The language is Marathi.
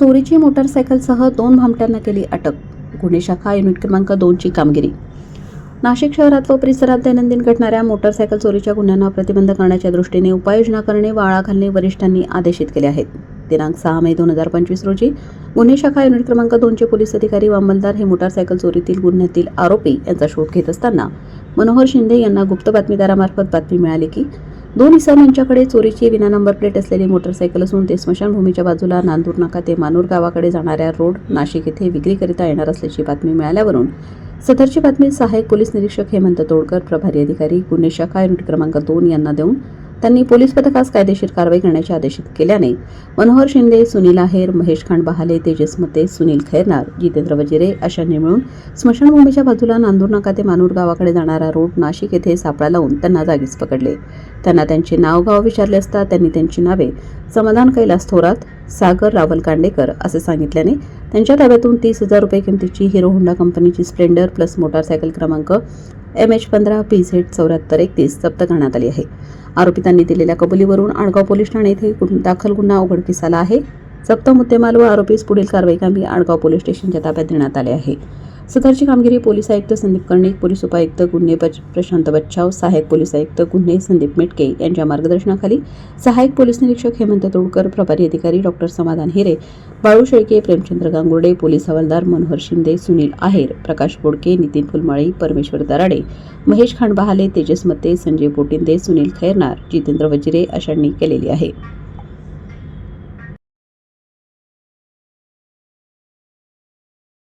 चोरीची मोटारसायकलसह दोन भामट्यांना केली अटक. गुन्हे शाखा युनिट क्रमांक दोनची कामगिरी. नाशिक शहरात व परिसरात दैनंदिन घडणाऱ्या मोटारसायकल चोरीच्या गुन्ह्यांना प्रतिबंध करण्याच्या दृष्टीने उपाययोजना करणे व आळा घालणे वरिष्ठांनी आदेशित केले आहेत. दिनांक सहा मे दोन हजार पंचवीस रोजी गुन्हे शाखा युनिट क्रमांक दोनचे पोलीस अधिकारी व अंमलदार हे मोटारसायकल चोरीतील गुन्ह्यातील आरोपी यांचा शोध घेत असताना मनोहर शिंदे यांना गुप्त बातमीदारामार्फत बातमी मिळाली की दोन इसम यांच्याकडे चोरीची विना नंबर प्लेट असलेली मोटरसायकल असून ते स्मशानभूमीच्या बाजूला नांदूर नाका ते मानूर गावाकडे जाणाऱ्या रोड नाशिक येथे विक्रीकरिता येणार असल्याची बातमी मिळाल्यावरून सदरची बातमी सहाय्यक पोलीस निरीक्षक हेमंत तोडकर प्रभारी अधिकारी गुन्हे शाखा युनिट क्रमांक दोन यांना देऊन त्यांनी पोलीस पथकास कायदेशीर कारवाई करण्याचे आदेशित केल्याने मनोहर शिंदे सुनील आहेर महेश खांड बहाले तेजस मते सुनील खैरनार जितेंद्र वजिरे अशांनी मिळून स्मशानभूमीच्या बाजूला नांदूर नाका ते मानूर गावाकडे जाणारा रोड नाशिक येथे सापळा लावून त्यांना जागीच पकडले. त्यांना त्यांचे नाव गाव विचारले असता त्यांनी त्यांची नावे समाधान कैलास थोरात सागर रावल कांडेकर असे सांगितल्याने त्यांच्या ताब्यातून तीस हजार रुपये किमतीची हिरो होंडा कंपनीची स्प्लेंडर प्लस मोटारसायकल क्रमांक एम एच पंधरा पी झेड चौऱ्याहत्तर एकतीस जप्त करण्यात आली आहे. आरोपितांनी दिलेल्या कबुलीवरून आणगाव पोलीस ठाणे येथे दाखल गुन्हा उघडकीस आला आहे. जप्त मुद्देमाल व आरोपीस पुढील कारवाई कामी आडगाव पोलीस स्टेशनच्या ताब्यात देण्यात आले आहे. सदरची कामगिरी पोलीस आयुक्त संदीप कर्णिक पोलीस उपायुक्त गुन्हे प्रशांत बच्छाव सहाय्यक पोलीस आयुक्त गुन्हे संदीप मेटके यांच्या मार्गदर्शनाखाली सहाय्यक पोलीस निरीक्षक हेमंत तोडकर प्रभारी अधिकारी डॉक्टर समाधान हिरे बाळू शेळके प्रेमचंद्र गांगुर्डे पोलीस हवालदार मनोहर शिंदे सुनील आहेर प्रकाश बोडके नितीन फुलमाळी परमेश्वर दराडे महेश खांडबहाले तेजस मते संजय पोटिंदे सुनील खैरनार जितेंद्र वजिरे अशांनी केलेली आहे.